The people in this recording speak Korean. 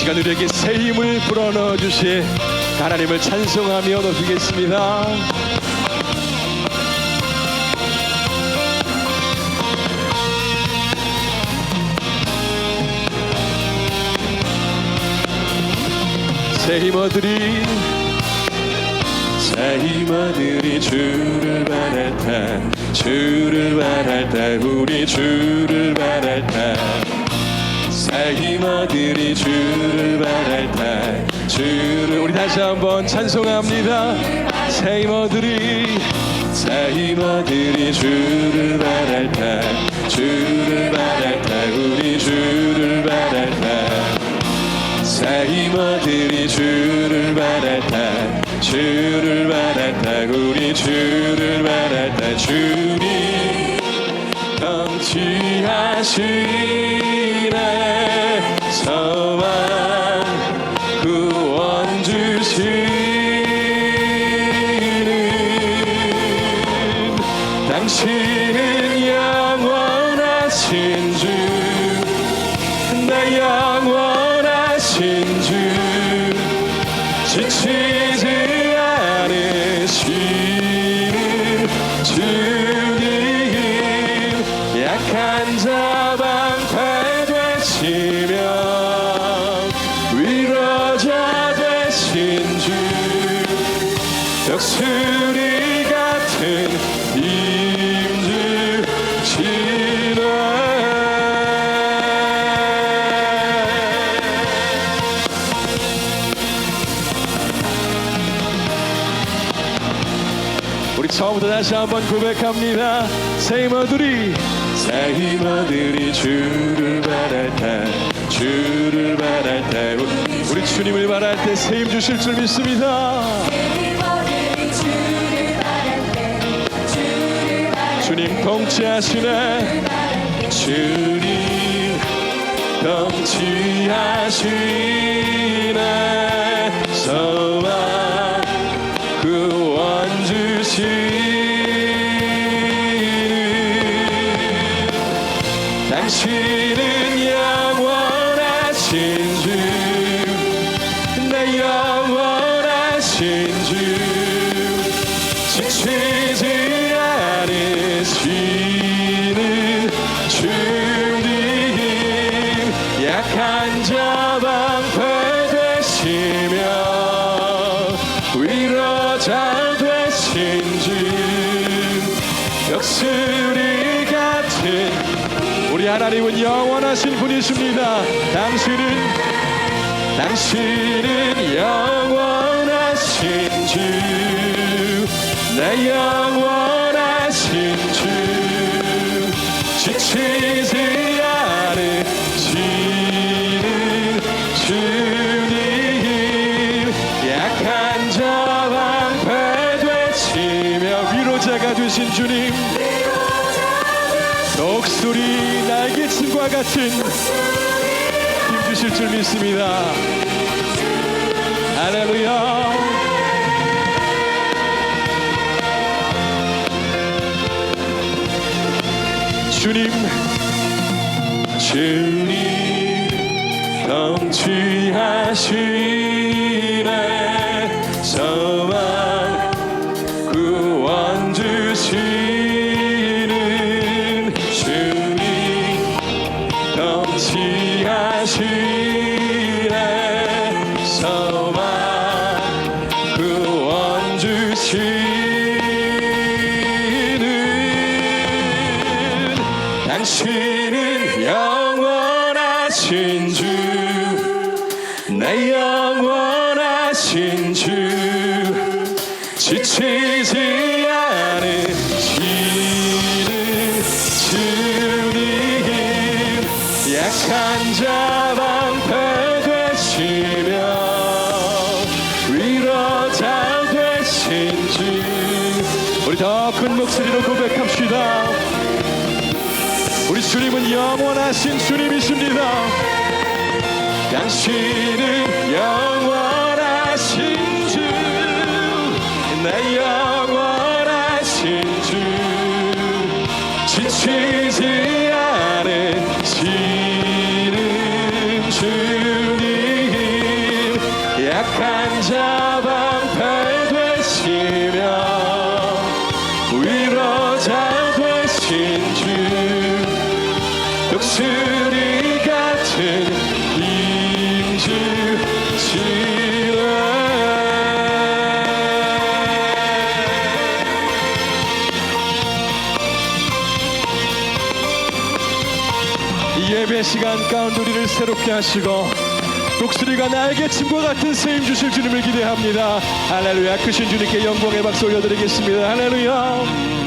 시간 우리에게 새 힘을 불어넣어 주실 하나님을 찬송하며 높이겠습니다. 새 힘 어들이 새 힘 어들이 주를 바랄 때 주를 바랄 때 우리 주를 바랄 때 새 힘어들이 주를 바랄 때 주를 우리 다시 한번 찬송합니다. 새 힘어들이 새 힘어들이 주를 바랄 때 주를 바랄 때 우리 주를 바랄 때새 힘어들이 주를 바랄 때 주를 바랄 때 우리 주를 바랄 때 주님 덩치하시 영원하신 주 지치지 않으시는 주님 약한 자 방패 되시며 위로자 되신 주 처음부터 다시 한번 고백합니다. 새 힘어들이 주를 바랄 때 주를 바랄 때 우리 주님을 바랄 때새힘 주실 줄 믿습니다. 주님 통치하시네 주님 통치하시네 당신은 영원하신 주 내 영원하신 주. 지치지 않으시는 주님 약한 자 방패 되시며 위로자 되신 주. 같은 우리 하나님은 영원하신 분이십니다. 당신은 당신은 영원하신 주, 내 영원하신 주, 지치지 않으시는 주님, 약한 자 방패 되시며 위로자가 되신 주님, 독수리 날개침과 같은 힘 주실 줄 믿습니다. 할렐루야. 주님, 주님 덩치하시네 당신은 영원하신 주. 내 영원하신 주. 지치지 않으시는 주님 약한 자 방패 되시며 위로자 되신 주. 우리 더 큰 목소리로 고백합시다 우리 주님은 영원하신 주님이십니다. 당신은 영원하신 주, 내 영원하신 주, 지치지 않으시는 주님, 약한 자방패 되시며 위로자 되시며 예배 시간 가운데 우리를 새롭게 하시고 독수리가 날개 침과 같은 세임 주실 주님을 기대합니다. 할렐루야. 크신 주님께 영광의 박수 올려드리겠습니다. 할렐루야.